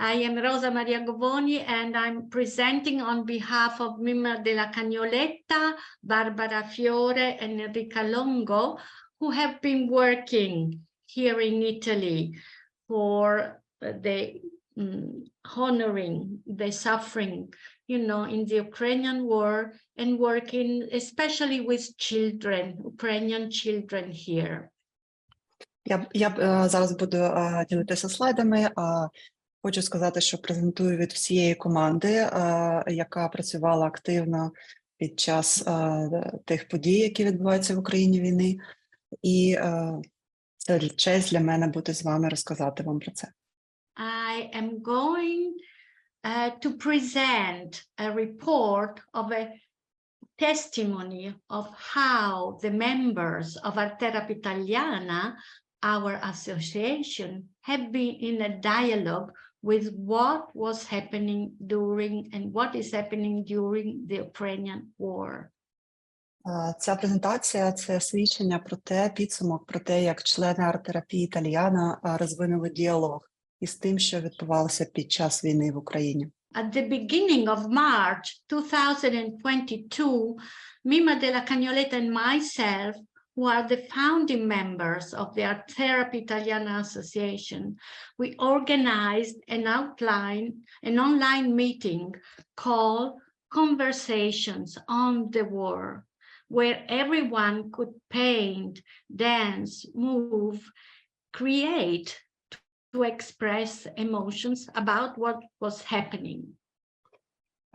I am Rosa Maria Govoni and I'm presenting on behalf of Mima della Cagnoletta, Barbara Fiore and Enrica Longo, who have been working here in Italy for the mm, honoring the suffering, you know, in the Ukrainian war and working especially with children, Ukrainian children here. Я, б- я б, е, зараз буду е, ділитися слайдами. Хочу сказати, що презентую від всієї команди, е, яка працювала активно під час е, тих подій, які відбуваються в Україні війни. І е, це честь для мене бути з вами, розказати вам про це. I am going uh, to present a report of a testimony of how the members of Arterapy Italiana, our association, have been in a dialogue with what was happening during and what is happening during the Ukrainian war. Е, Ця презентація це свідчення про те, підсумок про те, як члени арт-терапії Італіана е, розвинули діалог із тим, що відбувалося під час війни в Україні. At the beginning of March 2022, Mima della Cagnoletta and myself, who are the founding members of the Art Therapy Italiana Association, we organized an outline, an online meeting called Conversations on the War, where everyone could paint, dance, move, create to express emotions about what was happening.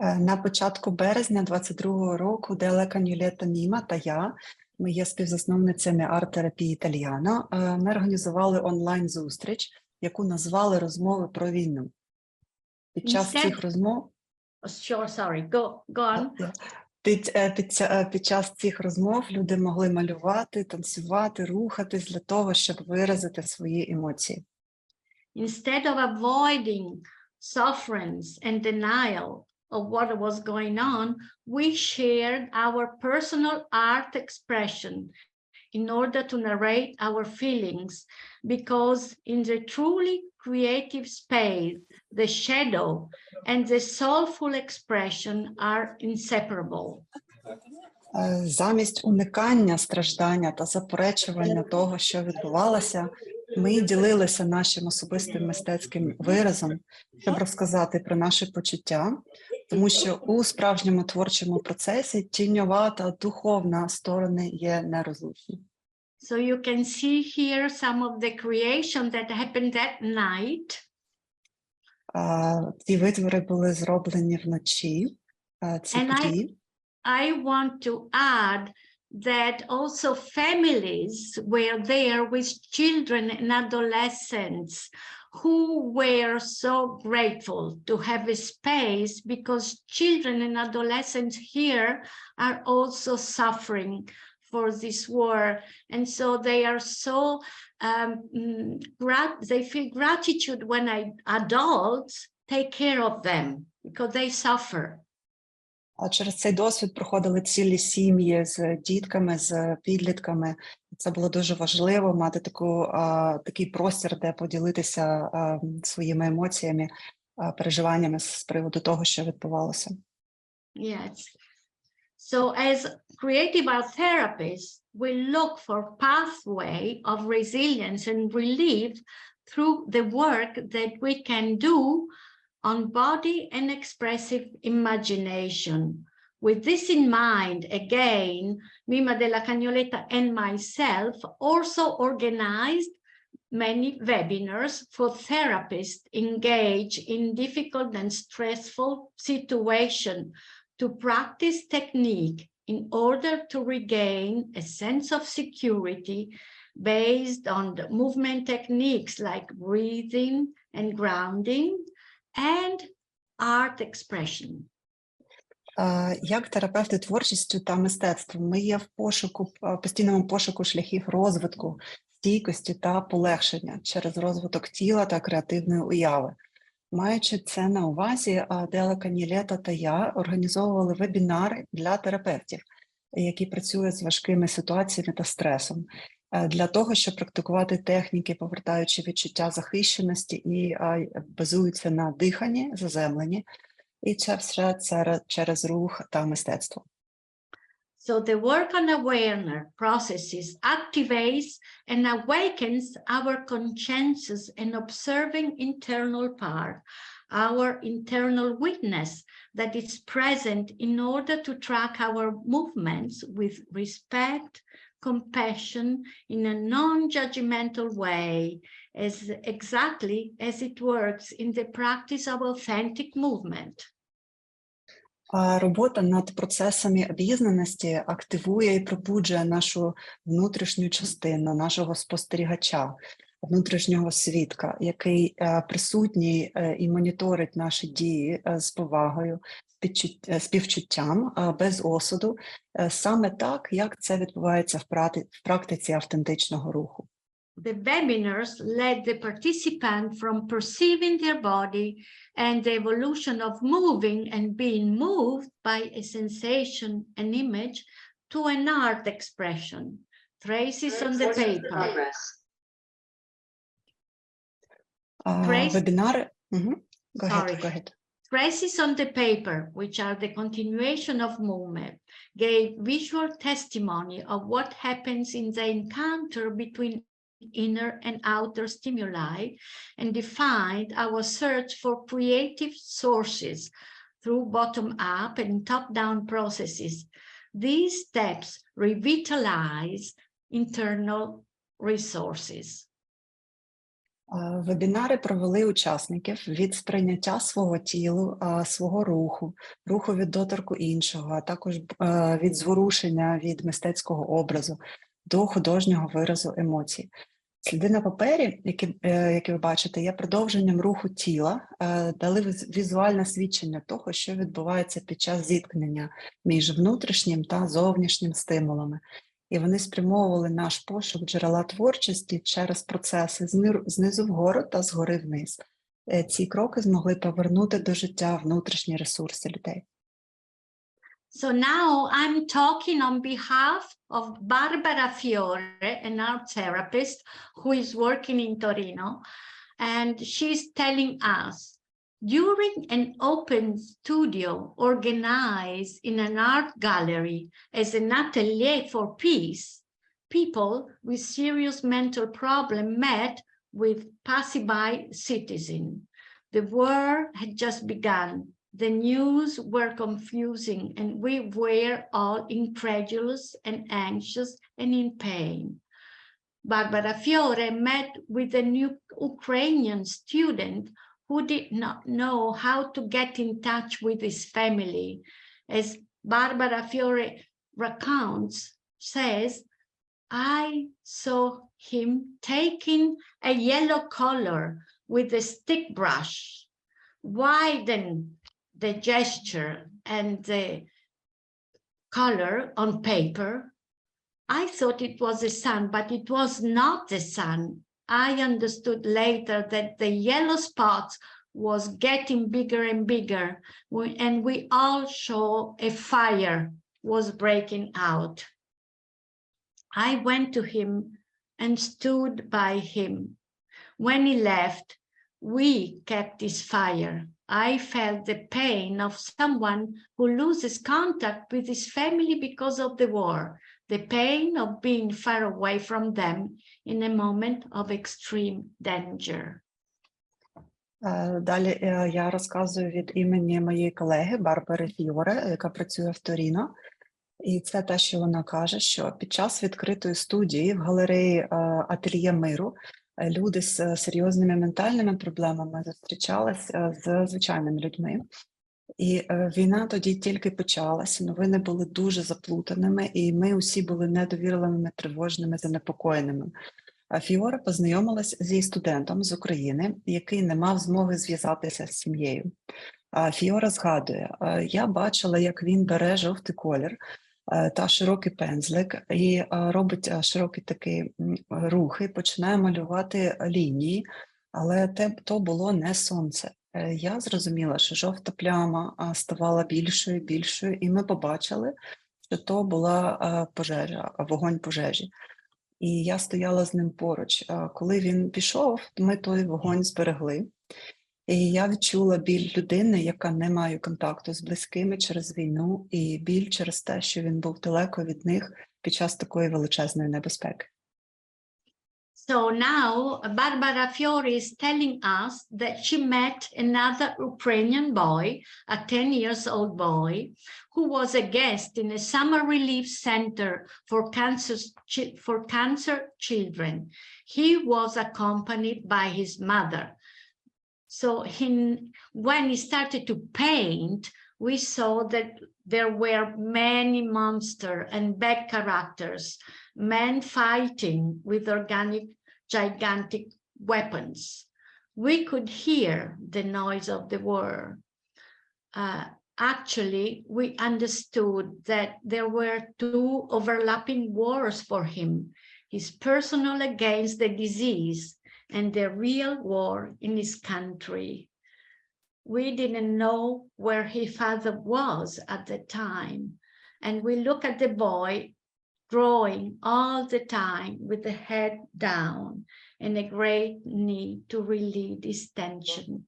Е, На початку березня 22-го року Деле Канюлета Міма та я, ми є співзасновницями арт-терапії Італіана. е, Ми організували онлайн-зустріч, яку назвали розмови про війну. Під час цих розмов Sure, sorry, go, go on. під, е, під, е, під час цих розмов люди могли малювати, танцювати, рухатись для того, щоб виразити свої емоції. Instead of avoiding sufferance and denial of what was going on, we shared our personal art expression in order to narrate our feelings, because in the truly creative space, the shadow and the soulful expression are inseparable. Е, Замість уникання страждання та заперечування того, що відбувалося, ми ділилися нашим особистим мистецьким виразом, щоб розказати про наші почуття, тому що у справжньому творчому процесі тіньова та духовна сторони є нерозлучні. So you can see here some of the creation that happened that night. Е, Ці витвори були зроблені вночі. е, Ці And I- події. I want to add that also families were there with children and adolescents who were so grateful to have a space because children and adolescents here are also suffering for this war. And so they are so, um, mm, they feel gratitude when I, adults take care of them because they suffer. Через цей досвід проходили цілі сім'ї з дітками, з підлітками. Це було дуже важливо мати таку, такий простір, де поділитися своїми емоціями, переживаннями з приводу того, що відбувалося. Yes. So as creative art therapists, we look for pathway of resilience and relief through the work that we can do on body and expressive imagination. With this in mind, again, Mima della Cagnoletta and myself also organized many webinars for therapists engaged in difficult and stressful situation to practice technique in order to regain a sense of security based on the movement techniques like breathing and grounding and art expression. Як терапевти творчістю та мистецтвом, ми є в пошуку, постійному пошуку шляхів розвитку, стійкості та полегшення через розвиток тіла та креативної уяви. Маючи це на увазі, а, Дела Канілета та я організовували вебінари для терапевтів, які працюють з важкими ситуаціями та стресом. е, для того, щоб практикувати техніки, повертаючи відчуття захищеності і е, базуються на диханні, заземленні, і це все це через рух та мистецтво. So the work on awareness processes activates and awakens our consciences and observing internal part, our internal witness that is present in order to track our movements with respect, compassion in a non-judgmental way, as exactly as it works in the practice of authentic movement. Робота над процесами обізнаності активує і пробуджує нашу внутрішню частину, нашого спостерігача, внутрішнього свідка, який е, присутній е, і моніторить наші дії е, з повагою, співчуттям, е, без осуду, е, саме так, як це відбувається в практиці автентичного руху. The webinars led the participant from perceiving their body and the evolution of moving and being moved by a sensation, an image, to an art expression, traces on the paper. А, Grace? Вебінари. Мгм. Go ahead, Sorry. go ahead. Traces on the paper, which are the continuation of movement, gave visual testimony of what happens in the encounter between inner and outer stimuli and defined our search for creative sources through bottom-up and top-down processes. These steps revitalize internal resources. А, Вебінари провели учасників від сприйняття свого тілу, свого руху, руху від доторку іншого, а також е, від зворушення від мистецького образу до художнього виразу емоцій. Сліди на папері, які, е, які ви бачите, є продовженням руху тіла, е, дали віз- візуальне свідчення того, що відбувається під час зіткнення між внутрішнім та зовнішнім стимулами і вони спрямовували наш пошук джерела творчості через процеси знизу вгору та згори вниз. Е, Ці кроки змогли повернути до життя внутрішні ресурси людей. So now I'm talking on behalf of Barbara Fiore, an art therapist who is working in Torino. And she's telling us during an open studio organized in an art gallery as an atelier for peace, people with serious mental problem met with passerby citizen. The war had just begun the news were confusing and we were all incredulous and anxious and in pain. Barbara Fiore met with a new Ukrainian student who did not know how to get in touch with his family. As Barbara Fiore recounts, says, I saw him taking a yellow color with a stick brush, widen the gesture and the color on paper. I thought it was the sun, but it was not the sun. I understood later that the yellow spots was getting bigger and bigger, and we all saw a fire was breaking out. I went to him and stood by him. When he left, we kept this fire. I felt the pain of someone who loses contact with his family because of the war, the pain of being far away from them in a moment of extreme danger. Е, Далі е, я розказую від імені моєї колеги Барбари Фіоре, яка працює в Торіно. І це те, що вона каже, що під час відкритої студії в галереї е, Ательє миру люди з серйозними ментальними проблемами зустрічались з звичайними людьми. І е, війна тоді тільки почалася, новини були дуже заплутаними, і ми усі були недовірливими, тривожними, занепокоєними. Фіора познайомилась зі студентом з України, який не мав змоги зв'язатися з сім'єю. Фіора згадує: «Е, я бачила, як він бере жовтий колір е, та широкий пензлик і робить широкі такі рухи, починає малювати лінії, але те то було не сонце. Е, Я зрозуміла, що жовта пляма ставала більшою, більшою, і ми побачили, що то була пожежа, вогонь пожежі. і я стояла з ним поруч. Коли він пішов, ми той вогонь зберегли. І я відчула біль людини, яка не має контакту з близькими через війну, і біль через те, що він був далеко від них під час такої величезної небезпеки. So now Barbara Fiore is telling us that she met another Ukrainian boy, a 10 years old boy, who was a guest in a summer relief center for cancer, for cancer children. He was accompanied by his mother. So he, when he started to paint, we saw that there were many monster and bad characters men fighting with organic gigantic weapons. We could hear the noise of the war. Uh, actually, we understood that there were two overlapping wars for him, his personal against the disease and the real war in his country We didn't know where his father was at the time. And we look at the boy drawing all the time with the head down and a great need to relieve this tension.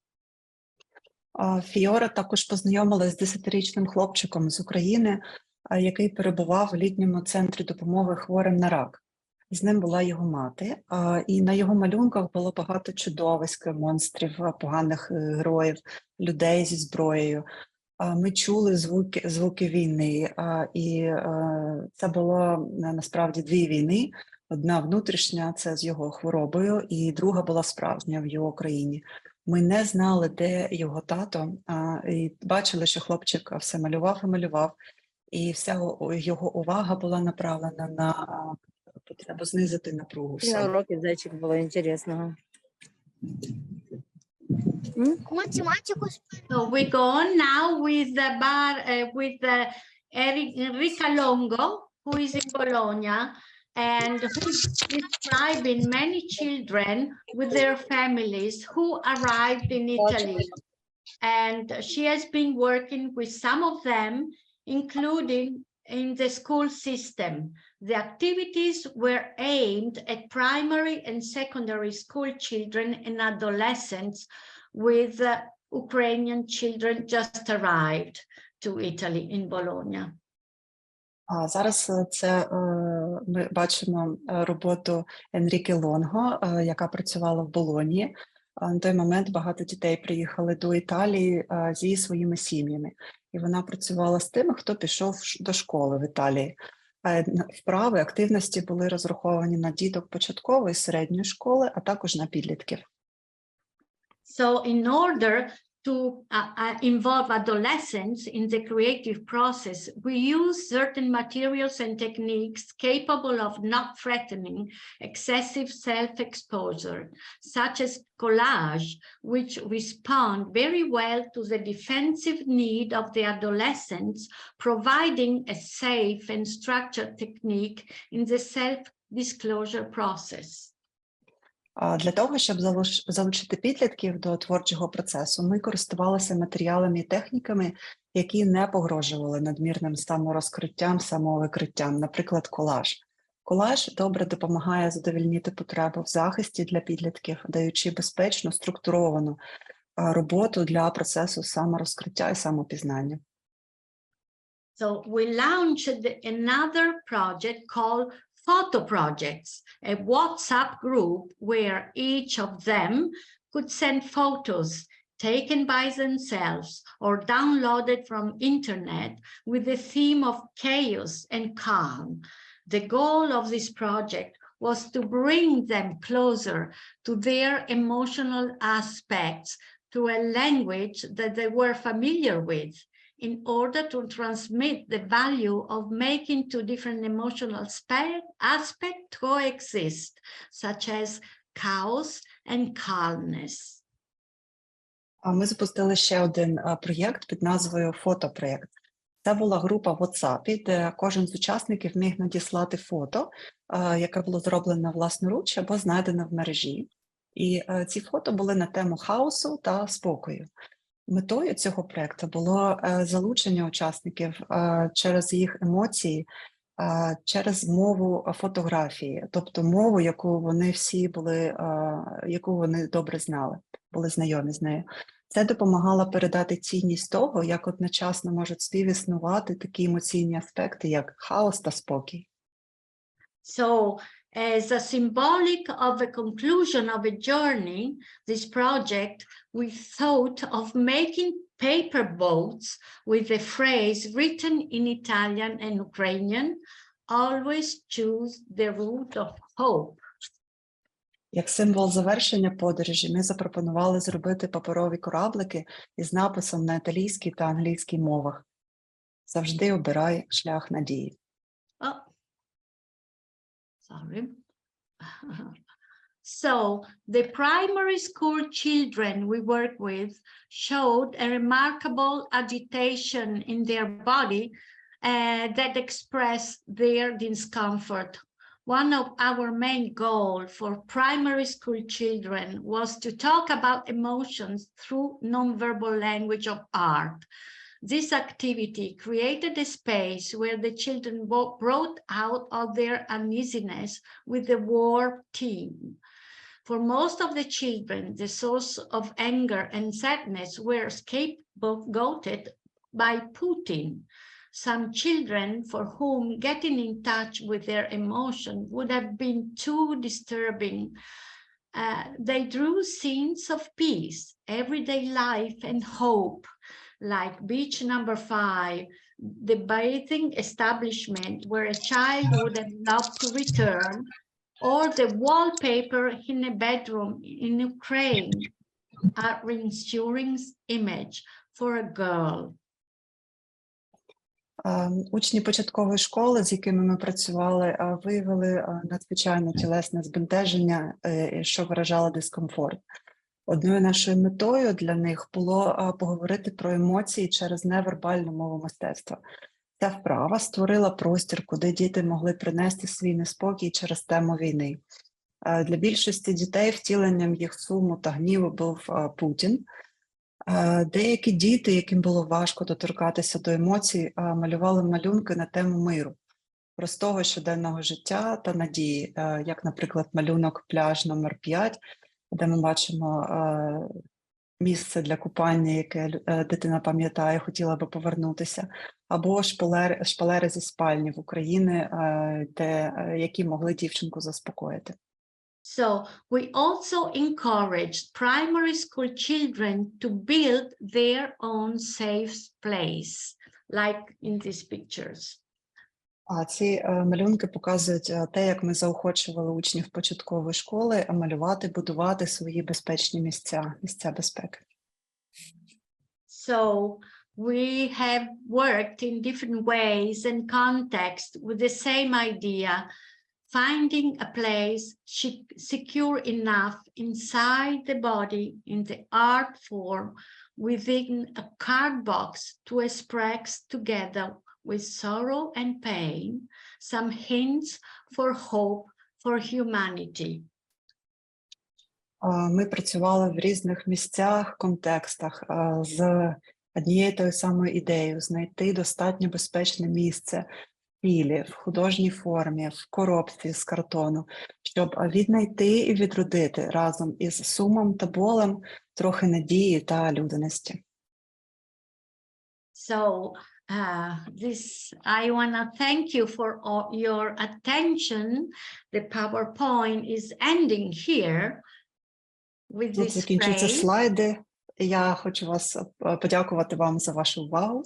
А, Фіора також познайомилась з десятирічним хлопчиком з України, а, який перебував в літньому центрі допомоги хворим на рак. З ним була його мати, і на його малюнках було багато чудовиськ, монстрів, поганих е, героїв, людей зі зброєю. Ми чули звуки, звуки війни, і е, це було е, насправді дві війни. Одна внутрішня, це з його хворобою, і друга була справжня в його країні. Ми не знали, де його тато, і бачили, що хлопчик все малював і малював, і вся його увага була направлена на а, потребу знизити напругу. в На собі. уроке зайчик было интересного. Математику So we go on now with the bar uh, with the Eric Enrica Longo, who is in Bologna and who's describing many children with their families who arrived in Italy. And she has been working with some of them, including in the school system. The activities were aimed at primary and secondary school children and adolescents with uh, Ukrainian children just arrived to Italy in Bologna. А зараз е, це е, ми бачимо е, роботу Енріки Лонго, е, яка працювала в Болоні. А На той момент багато дітей приїхали до Італії е, зі своїми сім'ями, І вона працювала з тими, хто пішов до школи в Італії. Е, Вправи активності були розраховані на діток початкової середньої школи, а також на підлітків. So in order to uh, uh, involve adolescents in the creative process, we use certain materials and techniques capable of not threatening excessive self-exposure, such as collage, which respond very well to the defensive need of the adolescents, providing a safe and structured technique in the self-disclosure process. Для того, щоб залучити підлітків до творчого процесу, ми користувалися матеріалами і техніками, які не погрожували надмірним саморозкриттям, самовикриттям, наприклад, колаж. Колаж добре допомагає задовольнити потребу в захисті для підлітків, даючи безпечну, структуровану роботу для процесу саморозкриття і самопізнання. So we launched another project called Photo Projects, a WhatsApp group where each of them could send photos taken by themselves or downloaded from internet with the theme of chaos and calm. The goal of this project was to bring them closer to their emotional aspects through a language that they were familiar with in order to transmit the value of making two different emotional aspects coexist, such as chaos and calmness. Ми запустили ще один проєкт під назвою Фотопроєкт. Це була група в WhatsApp, де кожен з учасників міг надіслати фото, яке було зроблено власноруч або знайдено в мережі. І е, ці фото були на тему хаосу та спокою. Метою цього проєкту було е, залучення учасників е, через їх емоції через мову фотографії, тобто мову, яку вони всі були, яку вони добре знали, були знайомі з нею. Це допомагало передати цінність того, як одночасно можуть співіснувати такі емоційні аспекти, як хаос та спокій. So as a symbolic of the conclusion of a journey, this project, we thought of making paper boats with the phrase written in Italian and Ukrainian, always choose the route of hope. Як символ завершення подорожі, ми запропонували зробити паперові кораблики із написом на італійській та англійській мовах. Завжди обирай шлях надії. Sorry. So the primary school children we work with showed a remarkable agitation in their body uh, that expressed their discomfort. One of our main goal for primary school children was to talk about emotions through nonverbal language of art. This activity created a space where the children brought out all their uneasiness with the war team. For most of the children, the source of anger and sadness were scapegoated by Putin. Some children for whom getting in touch with their emotion would have been too disturbing uh, they drew scenes of peace, everyday life, and hope, like beach number five, the bathing establishment where a child would have loved to return, or the wallpaper in a bedroom in Ukraine, a reassuring image for a girl. Е, Учні початкової школи, з якими ми працювали, е, виявили е, надзвичайно тілесне збентеження, е, що виражало дискомфорт. Одною нашою метою для них було поговорити про емоції через невербальну мову мистецтва. Ця вправа створила простір, куди діти могли принести свій неспокій через тему війни. Для більшості дітей втіленням їх суму та гніву був Путін. Деякі діти, яким було важко доторкатися до емоцій, малювали малюнки на тему миру, простого щоденного життя та надії, як, наприклад, малюнок пляж номер 5, де ми бачимо е, місце для купання, яке е, дитина пам'ятає, хотіла би повернутися, або шпалери, шпалери зі спальні в Україні, е, де, які могли дівчинку заспокоїти. So we also encouraged primary school children to build their own safe place, like in these pictures. А ці е, малюнки показують е, те, як ми заохочували учнів початкової школи е, малювати, будувати свої безпечні місця, місця безпеки. So we have worked in different ways and context with the same idea, finding a place secure enough inside the body in the art form within a card box to express together with sorrow and pain some hints for hope for humanity. Ми працювали в різних місцях, контекстах з однією тою самою ідеєю знайти достатньо безпечне місце в тілі, в художній формі, в коробці з картону, щоб віднайти і відродити разом із сумом та болем трохи надії та людяності. So uh, this, I want to thank you for all your attention. The PowerPoint is ending here with Тут this закінчуються phrase. слайди. Я хочу вас е, подякувати вам за вашу увагу.